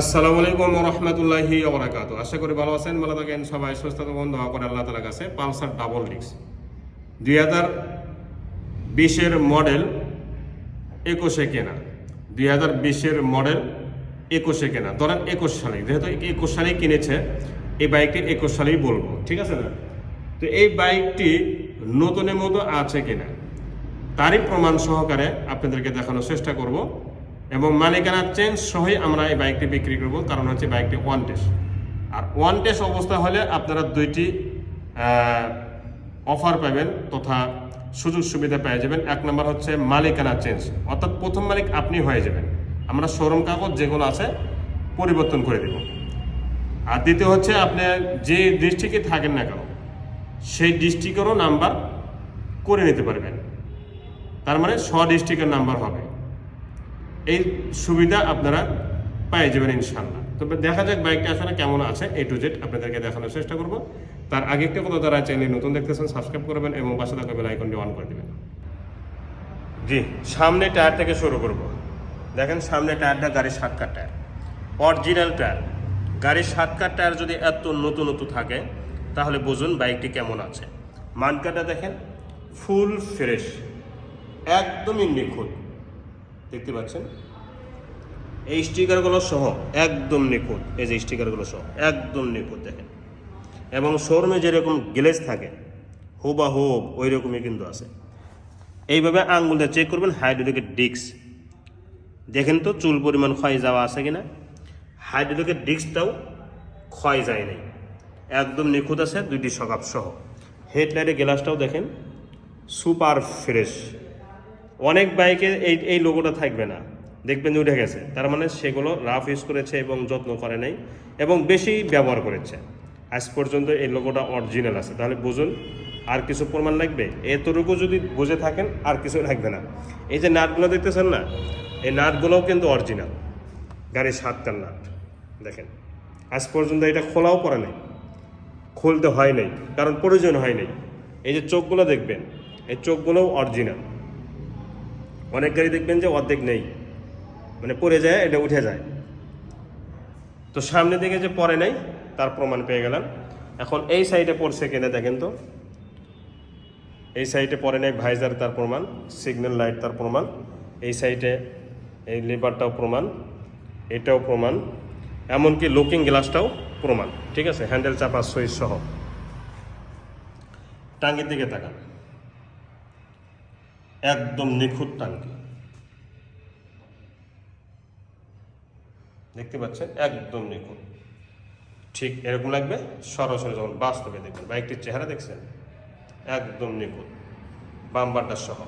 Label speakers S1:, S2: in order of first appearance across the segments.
S1: আসসালামু আলাইকুম রহমতুল্লাহি ওবরাকাত আশা করি ভালো আছেন, ভালো থাকেন, সবাই সুস্থ থাকুন, দোয়া করে আল্লাহ তালার কাছে পালসার ডাবল ডিক্স দুই হাজার বিশের মডেল একুশে কেনা। দুই হাজার বিশের মডেল একুশে কেনা। ধরেন একুশ সালে যেহেতু একুশ সালেই কিনেছে, এই বাইকটি একুশ সালেই বলব, ঠিক আছে না? তো এই বাইকটি নতুনের মতো আছে কিনা, তারই প্রমাণ সহকারে আপনাদেরকে দেখানোর চেষ্টা করব। এবং মালিকানা চেঞ্জ সহই আমরা এই বাইকটি বিক্রি করব। কারণ হচ্ছে বাইকটি ওয়ান টেস্ট আর ওয়ান টেস্ট অবস্থা হলে আপনারা দুইটি অফার পাবেন তথা সুযোগ সুবিধা পেয়ে যাবেন। এক নম্বর হচ্ছে মালিকানা চেঞ্জ। অর্থাৎ প্রথম মালিক আপনি হয়ে যাবেন। আমরা শোরুম কাগজ যেগুলো আছে পরিবর্তন করে দেব। আর দ্বিতীয় হচ্ছে আপনি যে ডিস্ট্রিক্টে থাকেন না কেন, সেই ডিস্ট্রিক্টেরও নাম্বার করে নিতে পারবেন। তার মানে ছ ডিস্ট্রিক্টের নাম্বার হবে। এই সুবিধা আপনারা পেয়ে যাবেন ইনশাল্লাহ তবে দেখা যাক বাইকটা আসলে কেমন আছে এ টু জেড আপনাদেরকে দেখানোর চেষ্টা করব। তার আগে একটা কথা, যারা চ্যানেল নতুন দেখতেছেন সাবস্ক্রাইব করবেন এবং পাশে থাকা বেল আইকনটি অন করে দেবেন। জি, সামনে টায়ার থেকে শুরু করব। দেখেন সামনে টায়ারটা গাড়ির সাতকার টায়ার অরিজিনাল টায়ার গাড়ির সাতকার টায়ার যদি এত নতুন নতুন থাকে, তাহলে বুঝুন বাইকটি কেমন আছে। মানকাটা দেখেন ফুল ফ্রেশ একদমই নিখুঁত। দেখতে পাচ্ছেন? এই স্টিকারগুলো সহ একদম নিখুঁত, এই যে স্টিকারগুলো সহ একদম নিখুঁত দেখেন। এবং শোরুমে যেরকম গ্লেজ থাকে হুবা হুব ওই রকমই কিন্তু আছে। এইভাবে আঙ্গুলটা চেক করবেন হাইড্রোলিকের ডিস্ক দেখেন তো চুল পরিমাণ ক্ষয় যাওয়া আছে কিনা? হাইড্রোলিকের ডিস্কটাও ক্ষয় যায় নাই। একদম নিখুঁত আছে, দুইটি সকাপ সহ। হেডলাইটের গ্লাসটাও দেখেন সুপার ফ্রেশ অনেক বাইকে এই এই লোগোটা থাকবে না। দেখবেন উঠে গেছে। তার মানে সেগুলো রাফ ইউজ করেছে এবং যত্ন করে নাই এবং বেশি ব্যবহার করেছে। আজ পর্যন্ত এই লোগোটা অরিজিনাল আছে। তাহলে বুঝুন, আর কিছু প্রমাণ লাগবে? এতটুকু যদি বুঝে থাকেন, আর কিছু লাগবে না। এই যে নাটগুলো দেখতেছেন না? এই নাটগুলোও কিন্তু অরিজিনাল গাড়ির সাতটার নাট। দেখেন, আজ পর্যন্ত এটা খোলাও পড়ে নাই। খুলতে হয় নাই, কারণ প্রয়োজন হয় নাই। এই যে চোখগুলো দেখবেন, এই চোখগুলোও অরিজিনাল অনেক গাড়ি দেখবেন যে অর্ধেক নেই। মানে পড়ে যায়, এটা উঠে যায়। তো সামনে দিকে যে পরে নাই, তার প্রমাণ পেয়ে গেলাম। এখন এই সাইডে পড়ছে কিনা দেখেন তো। এই সাইডে পরে নাই ভাইজার তার প্রমাণ সিগন্যাল লাইট তার প্রমাণ। এই সাইডে এই লিভারটাও প্রমাণ, এটাও প্রমাণ। এমনকি লুকিং গ্লাসটাও প্রমাণ। ঠিক আছে? হ্যান্ডেল চাপা সুইচ সহ। টাঙ্গির দিকে তাকান। একদম নিখুঁত টাঙ্কি। দেখতে পাচ্ছেন? একদম নিখুঁত। ঠিক এরকম লাগবে? সরাসরি যখন বাস্তবে দেখবেন। বাইকটির চেহারা দেখছেন? একদম নিখুঁত। বাম্বারটার সহ।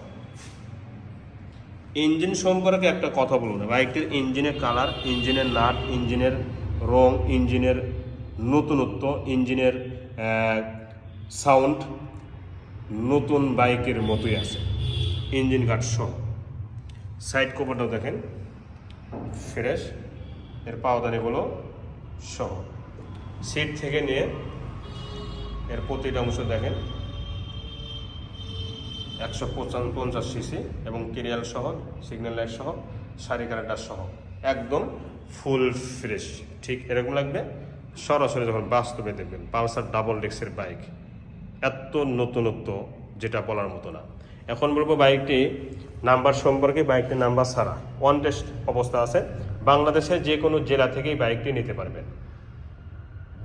S1: ইঞ্জিন সম্পর্কে একটা কথা বলুন বাইকটির ইঞ্জিনের কালার, ইঞ্জিনের নাট, ইঞ্জিনের রং, ইঞ্জিনের নতুনত্ব, ইঞ্জিনের সাউন্ড নতুন বাইকের মতোই আছে। ইঞ্জিন গার্ড সহ। সাইড কভারটাও দেখেন, ফ্রেশ, এর পাওদানিগুলো সহ। সিট থেকে নিয়ে এর প্রতিটা অংশ দেখেন, একশো পঞ্চাশ সিসি এবং কেরিয়াল সহ, সিগন্যাল লাইট সহ সারি কারেন্টার সহ। একদম ফুল ফ্রেশ, ঠিক এরকম লাগবে। সরাসরি যখন বাস্তবে দেখবেন, পালসার ডাবল ডেক্সের বাইক, এত নতুনত্ব যেটা বলার মতো না। এখন বলব বাইকটি নাম্বার সম্পর্কে, বাইকটির নাম্বার ছাড়া। ওয়ান টেস্ট অবস্থা আছে। বাংলাদেশের যে কোনো জেলা থেকেই বাইকটি নিতে পারবেন।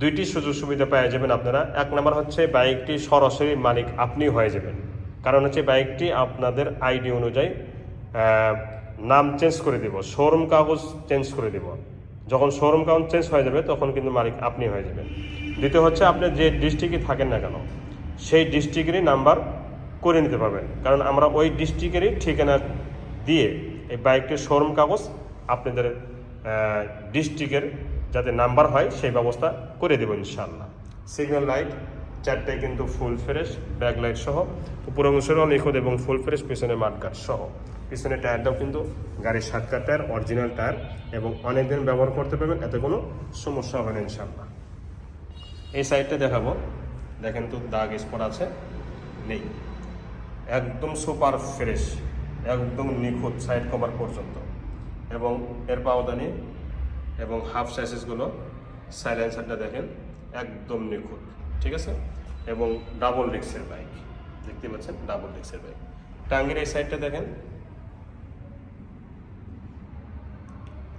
S1: দুইটি সুযোগ সুবিধা পেয়ে যাবেন আপনারা। এক নম্বর হচ্ছে বাইকটি সরাসরি মালিক আপনি হয়ে যাবেন। কারণ হচ্ছে বাইকটি আপনাদের আইডি অনুযায়ী নাম চেঞ্জ করে দেব, শোরুম কাগজ চেঞ্জ করে দেব। যখন শোরুম কাগজ চেঞ্জ হয়ে যাবে, তখন কিন্তু মালিক আপনি হয়ে যাবেন। দ্বিতীয় হচ্ছে আপনি যে ডিস্ট্রিক্টে থাকেন না কেন, সেই ডিস্ট্রিক্টেরই নাম্বার করে নিতে পারবেন। কারণ আমরা ওই ডিস্ট্রিক্টেরই ঠিকানা দিয়ে এই বাইকটির শোরুম কাগজ আপনাদের ডিস্ট্রিক্টের যাতে নাম্বার হয়, সেই ব্যবস্থা করে দেবো ইনশাল্লাহ সিগন্যাল লাইট চারটায় কিন্তু ফুল ফ্রেশ ব্যাক লাইট সহ, উপর অংশেরও নিখুঁত এবং ফুল ফ্রেশ পিছনে মাঠগাট সহ। পিছনে টায়ারটাও কিন্তু গাড়ির সাতকার টায়ার অরিজিনাল টায়ার এবং অনেক দিন ব্যবহার করতে পারবেন, এতে কোনো সমস্যা হবে না ইনশাল্লাহ এই সাইডটা দেখাবো। দেখেন তো দাগ স্পট আছে, নেই। একদম সুপার ফ্রেশ, একদম নিখুঁত সাইড কভার পর্যন্ত। এবং এর পাওদানি এবং হাফ সাইসেসগুলো সাইলেন্সারটা দেখেন, একদম নিখুঁত, ঠিক আছে? এবং ডাবল ডিক্সের বাইক দেখতে পাচ্ছেন? ডাবল ডিক্সের বাইক টাঙ্গির এই সাইডটা দেখেন।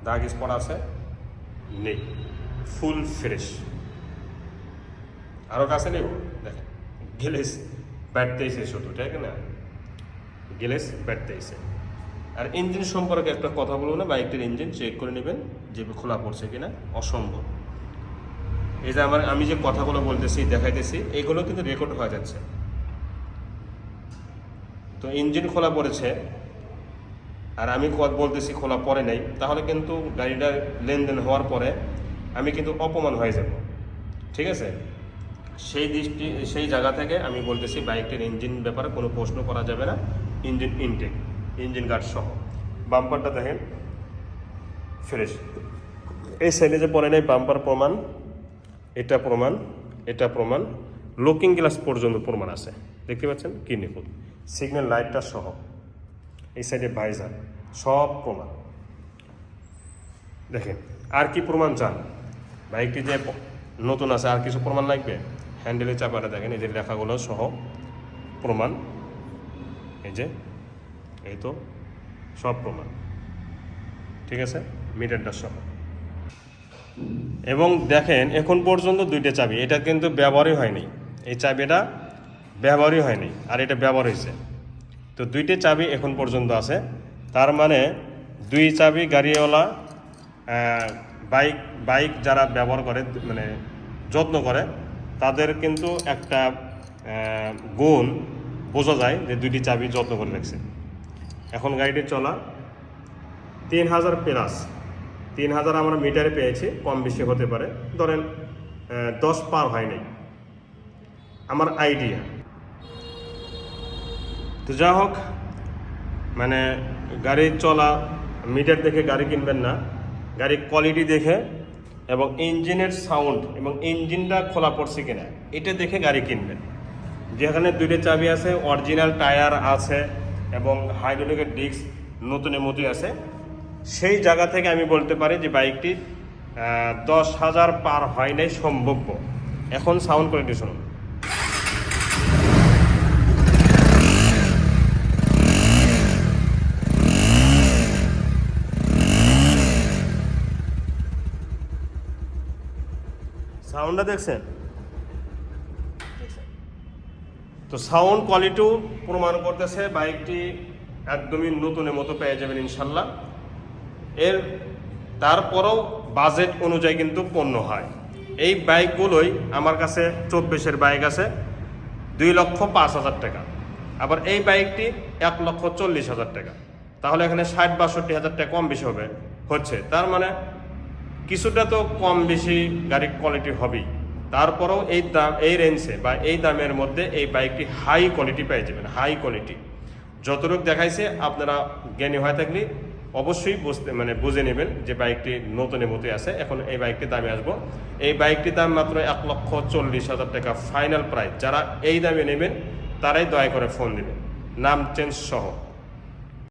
S1: দাগ স্পট আছে? নেই। ফুল ফ্রেশ আরও কাছে নেব দেখেন। গেলেস ব্যাটতেইছে শুধু, ঠিক না? গেলেস ব্যাটতেইছে আর ইঞ্জিন সম্পর্কে একটা কথা বলব না, বাইকটির ইঞ্জিন চেক করে নেবেন যে খোলা পড়ছে কিনা, অসম্ভব। এই যে আমার, আমি যে কথাগুলো বলতেছি, দেখাইতেছি, এগুলো কিন্তু রেকর্ড হয়ে যাচ্ছে। তো ইঞ্জিন খোলা পড়েছে, আর আমি বলতেছি খোলা পড়ে নাই, তাহলে কিন্তু গাড়িটার লেনদেন হওয়ার পরে আমি কিন্তু অপমান হয়ে যাব। ঠিক আছে? সেই দৃষ্টি, সেই জায়গা থেকে আমি বলতেছি বাইকটির ইঞ্জিন ব্যাপারে কোনো প্রশ্ন করা যাবে না। ইঞ্জিন ইনটেক ইঞ্জিন গার্ড সহ। বাম্পারটা দেখেন ফ্রেশ এই সাইডে যে পড়ে নেই বাম্পার প্রমাণ, এটা প্রমাণ এটা প্রমাণ লুকিং গ্লাস পর্যন্ত প্রমাণ আছে। দেখতে পাচ্ছেন? কি নিখুঁত। সিগন্যাল লাইটটা সহ। এই সাইডে ভাইজার সব প্রমাণ। দেখেন, আর কি প্রমাণ চান? বাইকটি যে নতুন আছে, আর কিছু প্রমাণ লাগবে? হ্যান্ডেলের চাপাটা দেখেন যে লেখাগুলো সহ প্রমাণ। এই যে, এই তো সব প্রমাণ। ঠিক আছে? মিটারটা সহ। এবং দেখেন, এখন পর্যন্ত দুইটা চাবি, এটা কিন্তু ব্যবহারই হয়নি। এই চাবিটা ব্যবহারই হয়নি, আর এটা ব্যবহার হয়েছে। তো দুইটা চাবি এখন পর্যন্ত আছে। তার মানে দুই চাবি গাড়িওয়ালা বাইক বাইক যারা ব্যবহার করে মানে যত্ন করে তাদের কিন্তু একটা গুণ বোঝা যায় যে দুইটি চাবি যত্ন করে রাখছে। এখন গাড়িটি চলা তিন হাজার প্লাস তিন হাজার আমরা মিটারে পেয়েছি, কম বেশি হতে পারে। ধরেন দশ পার হয় নাই। আমার আইডিয়া তো যা হোক মানে গাড়ি চলা মিটার দেখে গাড়ি কিনবেন না। গাড়ির কোয়ালিটি দেখে এবং ইঞ্জিনের সাউন্ড এবং ইঞ্জিনটা খোলা পড়ছে কিনা, এটা দেখে গাড়ি কিনবেন। যেখানে দুইটা চাবি আছে, অরিজিনাল টায়ার আছে এবং হাইড্রোলিকের ডিস্ক নতুনের মতোই আছে। সেই জায়গা থেকে আমি বলতে পারি যে বাইকটি দশ হাজার পার হয় নাই সম্ভব্য। এখন সাউন্ড কোয়ালিটি শুনুন। সাউন্ডটা দেখছেন? তো সাউন্ড কোয়ালিটিও প্রমাণ করতেছে, বাইকটি একদমই নতুনের মতো পেয়ে যাবেন ইনশাল্লাহ। এর তারপরেও বাজেট অনুযায়ী কিন্তু পণ্য হয়। এই বাইকগুলোই আমার কাছে চব্বিশের বাইক আছে, দুই লক্ষ পাঁচ হাজার টাকা। আবার এই বাইকটি এক লক্ষ চল্লিশ হাজার টাকা। তাহলে এখানে ষাট বাষট্টি হাজার টাকা কম বেশি হবে, হচ্ছে। তার মানে কিছুটা তো কম বেশি গাড়ির কোয়ালিটি হবেই। তারপরেও এই দাম, এই রেঞ্জে বা এই দামের মধ্যে এই বাইকটি হাই কোয়ালিটি পেয়ে যাবেন হাই কোয়ালিটি যতটুকু দেখাইছে, আপনারা জ্ঞানী হয়ে থাকলে অবশ্যই বুঝতে মানে বুঝে নেবেন যে বাইকটি নতুনের মতোই আছে। এখন এই বাইকটির দামে আসব। এই বাইকটির দাম মাত্র এক লক্ষ চল্লিশ হাজার টাকা ফাইনাল প্রাইস যারা এই দামে নেবেন, তারাই দয়া করে ফোন দিবেন। নাম চেঞ্জ সহ।